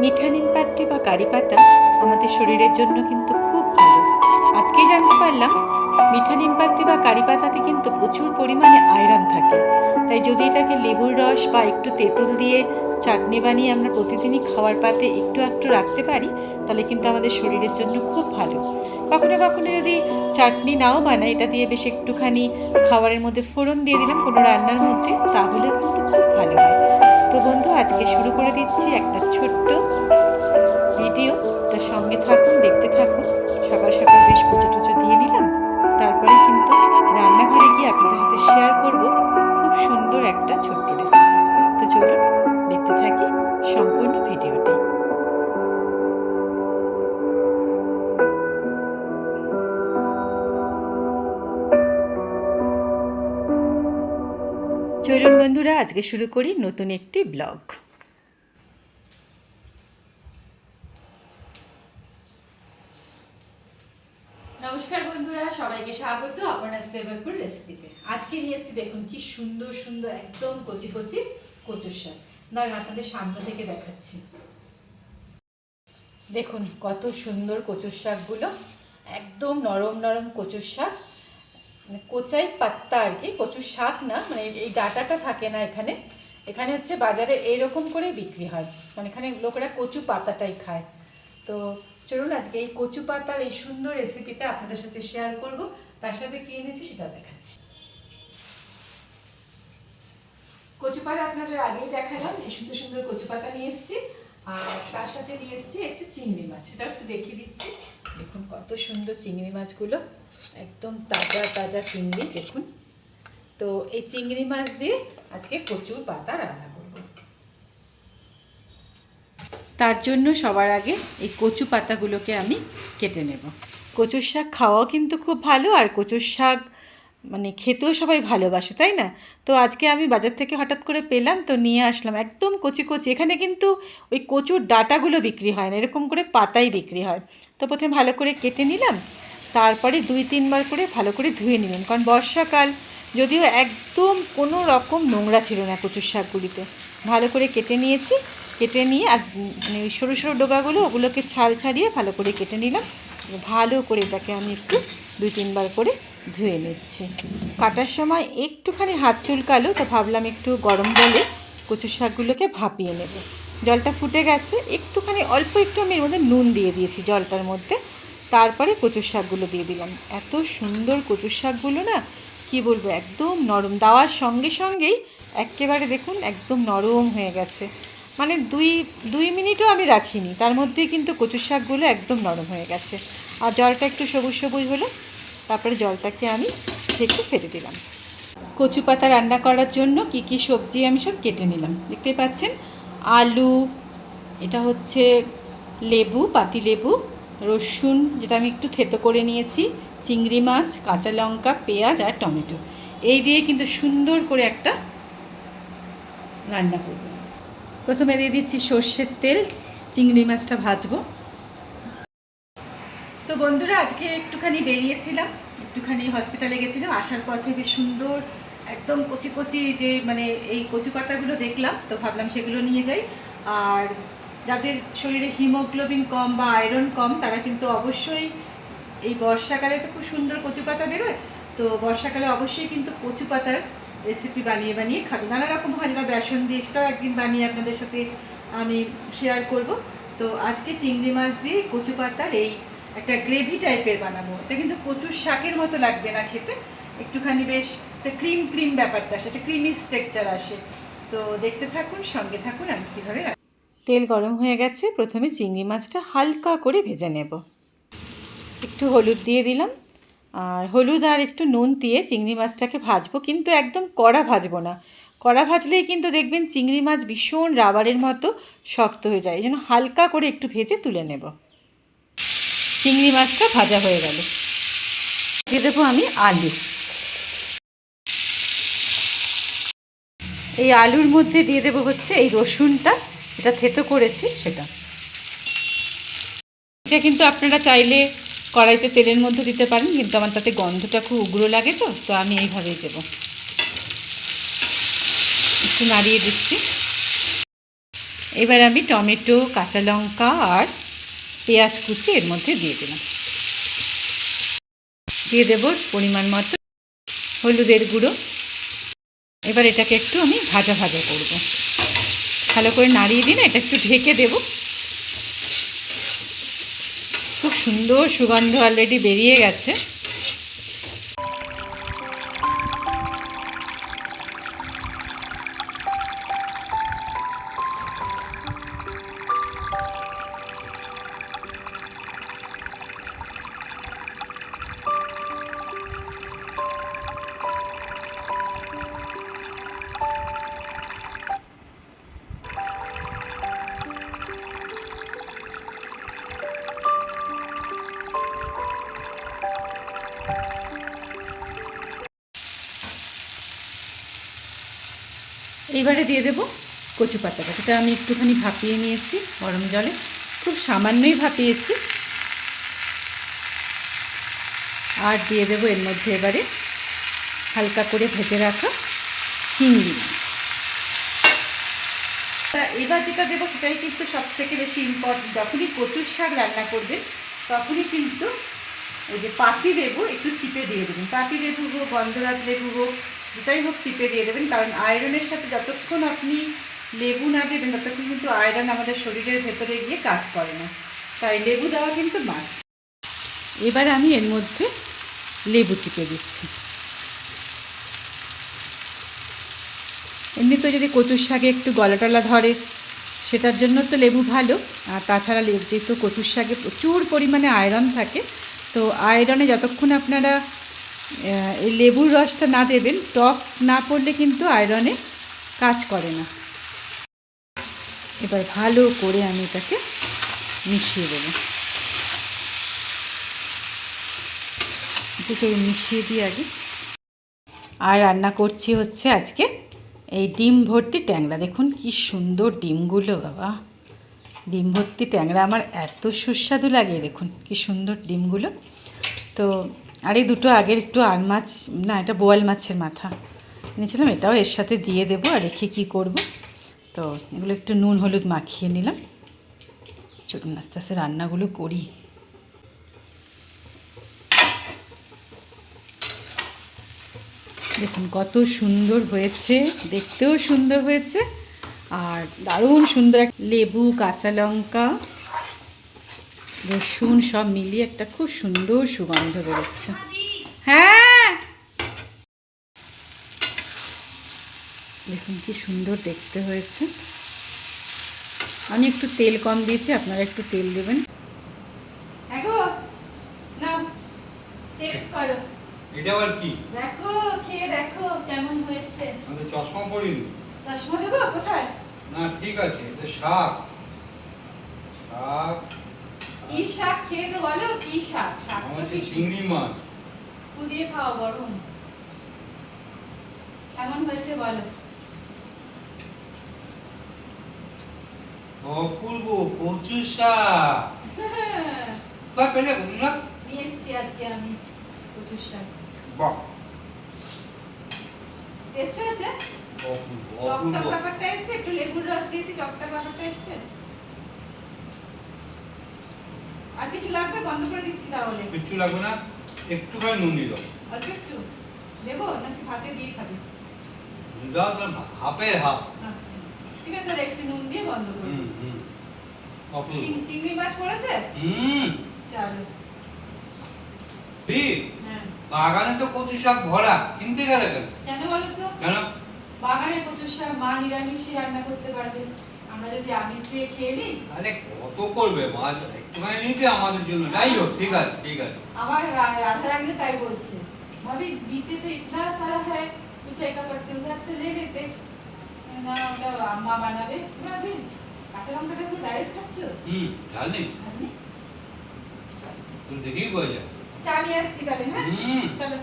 মিঠা নিম পাত্রি বা কারি পাতা আমাদের শরীরের জন্য কিন্তু খুব ভালো। আজকেই জানতে পারলাম মিঠা নিম পাত্রি বা কারি পাতাতে কিন্তু প্রচুর পরিমাণে আয়রন থাকে। তাই যদি এটাকে লেবুর রস বা একটু তেঁতুল দিয়ে চাটনি বানিয়ে আমরা প্রতিদিনই খাওয়ার পাতে একটু একটু রাখতে পারি, তাহলে কিন্তু আমাদের শরীরের জন্য খুব ভালো। কখনো কখনো যদি চাটনি নাও বানাই, এটা দিয়ে বেশ একটুখানি খাবারের মধ্যে ফোড়ন দিয়ে দিলাম কোনো রান্নার মধ্যে তাহলে কিন্তু খুব ভালো হয়। তো বন্ধু, আজকে শুরু করে দিচ্ছি একটা ছোট্ট ভিডিও। তার সঙ্গে থাকুন, দেখতে থাকুন। সকাল সকাল বেশ পুজো টুজো চলুন বন্ধুরা, আজকে শুরু করি নতুন একটি ব্লগ। নমস্কার বন্ধুরা, সবাইকে স্বাগত আপনার ফ্লেভারফুল রেসিপিতে আজকে নিয়ে এসেছি দেখুন কি সুন্দর সুন্দর, একদম কচি কচি কচুর শাক। দাঁড়ান আপনাদের সামনে থেকে দেখাচ্ছি। দেখুন কত সুন্দর কচুর শাকগুলো, একদম নরম নরম কচুর শাক। মানে কোচাই পাত্তা আর কি, কচুর শাক না মানে এই ডাটাটা থাকে না এখানে। এখানে হচ্ছে বাজারে এইরকম করে বিক্রি হয়। মানে এখানে লোকেরা কচু পাতাটাই খায়। তো চলুন আজকে এই কচু পাতার এই সুন্দর রেসিপিটা আপনাদের সাথে শেয়ার করব। তার সাথে কি এনেছি সেটা দেখাচ্ছি। কচু পাতা আপনাদের আগেই দেখালাম। এই সুন্দর সুন্দর কচু পাতা নিয়ে এসেছি। আর তার সাথে নিয়ে এসেছি হচ্ছে চিংড়ি মাছ। সেটা একটু দেখিয়ে দিচ্ছি। দেখুন কত সুন্দর চিংড়ি মাছগুলো, একদম তাজা তাজা চিংড়ি, দেখুন। তো এই চিংড়ি মাছ দিয়ে আজকে প্রচুর পাতা রান্না করব। তার জন্য সবার আগে এই কচু পাতাগুলোকে আমি কেটে নেব। কচুর শাক খাওয়াও কিন্তু খুব ভালো, আর কচুর শাক মানে খেতেও সবাই ভালোবাসে, তাই না? তো আজকে আমি বাজার থেকে হঠাৎ করে পেলাম, তো নিয়ে আসলাম। একদম কচি কচি। এখানে কিন্তু ওই কচুর ডাটাগুলো বিক্রি হয় না, এরকম করে পাতাই বিক্রি হয়। তো প্রথমে ভালো করে কেটে নিলাম, তারপরে দুই, তিনবার করে ভালো করে ধুয়ে নিলাম। কারণ বর্ষাকাল, যদিও একদম কোনো রকম নোংরা ছিল না কচুর শাকগুলিতে। ভালো করে কেটে নিয়েছি, কেটে নিয়ে আর মানে সরু সরু ডোগাগুলো, ওগুলোকে ছাল ছাড়িয়ে ভালো করে কেটে নিলাম। ভালো করে এটাকে আমি একটু দুই, তিনবার করে ধুয়ে নিচ্ছি। কাটার সময় একটুখানি হাত চুলকালো, তো ভাবলাম একটু গরম জলে কচুর শাকগুলোকে ভাপিয়ে নেব। জলটা ফুটে গেছে, একটুখানি, অল্প একটু আমি এর মধ্যে নুন দিয়ে দিয়েছি জলটার মধ্যে। তারপরে কচুর শাকগুলো দিয়ে দিলাম। এত সুন্দর কচুর শাকগুলো না, কি বলব, একদম নরম। দেওয়ার সঙ্গে সঙ্গেই একেবারে দেখুন, একদম নরম হয়ে গেছে। মানে দুই দুই মিনিটও আমি রাখিনি, তার মধ্যেই কিন্তু কচুর শাকগুলো একদম নরম হয়ে গেছে। আর জলটা একটু সবুজ সবুজ হলো তারপরে জলটাকে আমি ছেঁকে ফেলে দিলাম। কচু পাতা রান্না করার জন্য কি কি সবজি আমি সব কেটে নিলাম। দেখতে পাচ্ছেন, আলু, এটা হচ্ছে লেবু, পাতি লেবু, রসুন, যেটা আমি একটু থেতো করে নিয়েছি, চিংড়ি মাছ, কাঁচা লঙ্কা, পেঁয়াজ আর টমেটো। এই দিয়ে কিন্তু সুন্দর করে একটা রান্না করব। প্রথমে দিয়ে দিচ্ছি সর্ষের তেল, চিংড়ি মাছটা ভাজবো। বন্ধুরা, আজকে একটুখানি বেরিয়েছিলাম, একটুখানি হসপিটালে গেছিলাম, আসার পথে বেশ সুন্দর একদম কচি কচি যে মানে এই কচু পাতাগুলো দেখলাম, তো ভাবলাম সেগুলো নিয়ে যাই। আর যাদের শরীরে হিমোগ্লোবিন কম বা আয়রন কম, তারা কিন্তু অবশ্যই এই বর্ষাকালে তো খুব সুন্দর কচু পাতা বেরোয়, তো বর্ষাকালে অবশ্যই কিন্তু কচু পাতার রেসিপি বানিয়ে বানিয়ে খাবে। নানা রকম যেটা বেসন দিয়ে সেটাও একদিন বানিয়ে আপনাদের সাথে আমি শেয়ার করব। তো আজকে চিংড়ি মাছ দিয়ে কচু পাতার এই একটা গ্রেভি টাইপের বানাবো। এটা কিন্তু প্রচুর শাকের মতো লাগবে না খেতে। একটুখানি বেশ একটা ক্রিম ক্রিম ব্যাপারটা সেটা ক্রিমি স্ট্রেকচার আসে। তো দেখতে থাকুন, সঙ্গে থাকুন, আমি কীভাবে তেল গরম হয়ে গেছে, প্রথমে চিংড়ি মাছটা হালকা করে ভেজে নেব। একটু হলুদ দিয়ে দিলাম। আর হলুদ আর একটু নুন দিয়ে চিংড়ি মাছটাকে ভাজবো, কিন্তু একদম কড়া ভাজবো না। কড়া ভাজলেই কিন্তু দেখবেন চিংড়ি মাছ ভীষণ রাবারের মতো শক্ত হয়ে যায়। এই জন্য হালকা করে একটু ভেজে তুলে নেব। চিংড়ি মাছটা ভাজা হয়ে গেল। দিয়ে দেবো আমি আলু। এই আলুর মধ্যে দিয়ে দেবো হচ্ছে এই রসুনটা এটা থেতো করেছি সেটা। এটা কিন্তু আপনারা চাইলে কড়াইতে তেলের মধ্যে দিতে পারেন, কিন্তু আমার তাতে গন্ধটা খুব উগ্র লাগে তো তো আমি এইভাবেই দেবো। একটু নাড়িয়ে দিচ্ছি। এবার আমি টমেটো, কাঁচা লঙ্কা আর পেঁয়াজ কুচি এর মধ্যে দিয়ে দিলাম। দিয়ে দেব পরিমাণ মতো হলুদের গুঁড়ো। এবার এটাকে একটু আমি ভাজা ভাজা করব। ভালো করে নাড়িয়ে দিন এটা একটু ঢেকে দেব। খুব সুন্দর সুগন্ধ অলরেডি বেরিয়ে গেছে। এইবারে দিয়ে দেবো কচু পাতাটা। এটা আমি একটুখানি ভাপিয়ে নিয়েছি গরম জলে। খুব সামান্যই ভাপিয়েছি। আর দিয়ে দেবো এর মধ্যে এবারে হালকা করে ভেজে রাখা চিংড়ি এবার যেটা দেবো সেটাই কিন্তু সব থেকে বেশি ইম্পর্টেন্ট যখনই কচুর শাক রান্না করবেন, তখনই কিন্তু ওই যে পাতি লেবু একটু চিপে দিয়ে দেবেন। পাতি লেবু হোক, গন্ধরাজ লেবু হোক যেটাই হোক, চিপে দিয়ে দেবেন। কারণ আয়রনের সাথে যতক্ষণ আপনি লেবু না দেবেন, ততক্ষণ কিন্তু আয়রন আমাদের শরীরের ভেতরে গিয়ে কাজ করে না। তাই লেবু দেওয়া কিন্তু মাস্ট এবার আমি এর মধ্যে লেবু চিপে দিচ্ছি। এমনি তো যদি কচুর শাকে একটু গলা টলা ধরে, সেটার জন্য তো লেবু ভালো। আর তাছাড়া যেহেতু কচুর শাকে প্রচুর পরিমাণে আয়রন থাকে, তো আয়রনে যতক্ষণ আপনারা এই লেবুর রসটা না দেবেন টক না পড়লে কিন্তু আয়রনে কাজ করে না। এবার ভালো করে আমি এটাকে মিশিয়ে দেবো। মিশিয়ে দিই আগে। আর রান্না করছি হচ্ছে আজকে এই ডিম ভর্তি ট্যাংরা। দেখুন কি সুন্দর ডিমগুলো, বাবা। ডিম ভর্তি ট্যাংরা আমার এত সুস্বাদু লাগে, দেখুন কি সুন্দর ডিমগুলো। তো আর এই দুটো আগের একটু আর মাছ, না, এটা বোয়াল মাছের মাথা নিয়েছিলাম এটাও এর সাথে দিয়ে দেবো আর রেখে কী করব? তো এগুলো একটু নুন, হলুদ মাখিয়ে নিলাম। চলুন আস্তে আস্তে রান্নাগুলো করি। দেখুন, কত সুন্দর হয়েছে, দেখতেও সুন্দর হয়েছে, আর দারুণ সুন্দর এক লেবু, কাঁচা লঙ্কা রসুন সব মিলিয়ে একটা খুব সুন্দর সুগন্ধ বেরোচ্ছে। হ্যাঁ! দেখুন কি সুন্দর দেখতে হয়েছে। আমি একটু তেল কম দিয়েছি আপনারা একটু তেল দেবেন। এটা আবার কি? দেখো খেয়ে দেখো কেমন হয়েছে। আমি চশমা পরিনি। চশমা দেবো? কোথায়? না ঠিক আছে এটা শাক। শাক। কি শাক খেয়ে বলো কি শাক? শাক তো চিংড়ি মাছ। কুদিয়ে খাওয়া গরম কেমন হয়েছে বলো? অপূর্ব কচু শাক। কোথায় পেলে বুঝলা নিয়ে এসছি আজকে আমি কচুর শাক। বাহ। টেস্ট হয়েছে? অপূর্ব অপূর্ব। ব্যাপারটা এসছে? একটু লেবুর রস দিয়েছি টকটক ব্যাপারটা এসছে? আর কিছু লাগবে? বন্ধ করে দিচ্ছি তাহলে। কিচ্ছু লাগবে না? একটুখানি নুন দিল অল্প একটু। দেবো নাকি ভাতে দিয়ে খাবে? দাও তো হাফে হাফ আচ্ছা। ঠিক আছে একটু নুন দিয়ে বন্ধ করে দিচ্ছি। চিংড়ি মাছ পড়েছে? হুম। চলো। ঠিক হ্যাঁ। বাগানে তো কচু শাক ভরা কিনতে গেলে কেন? কেন বলো তো? কেন? বাগানের কচুর শাক মা নিরামিষে রান্না করতে পারবে। আমরা যদি আমিষ দিয়ে খেয়ে নিই আরে কত করবে মা একটুখানি নিতে আমাদের জন্য যাই হোক ঠিক আছে ঠিক আছে আমার রাধা রানী তাই বলছে भाभी नीचे तो इतना सारा है कुछ एक पत्ते उधर से ले लेते ना मतलब अम्मा बनावे पूरा दिन কাঁচা লঙ্কাটা তুমি ডাইরেক্ট খাচ্ছ হুম ঝাল নেই তুমি দেখেই বোঝা চা নিয়ে আসছি তাহলে হ্যাঁ চলো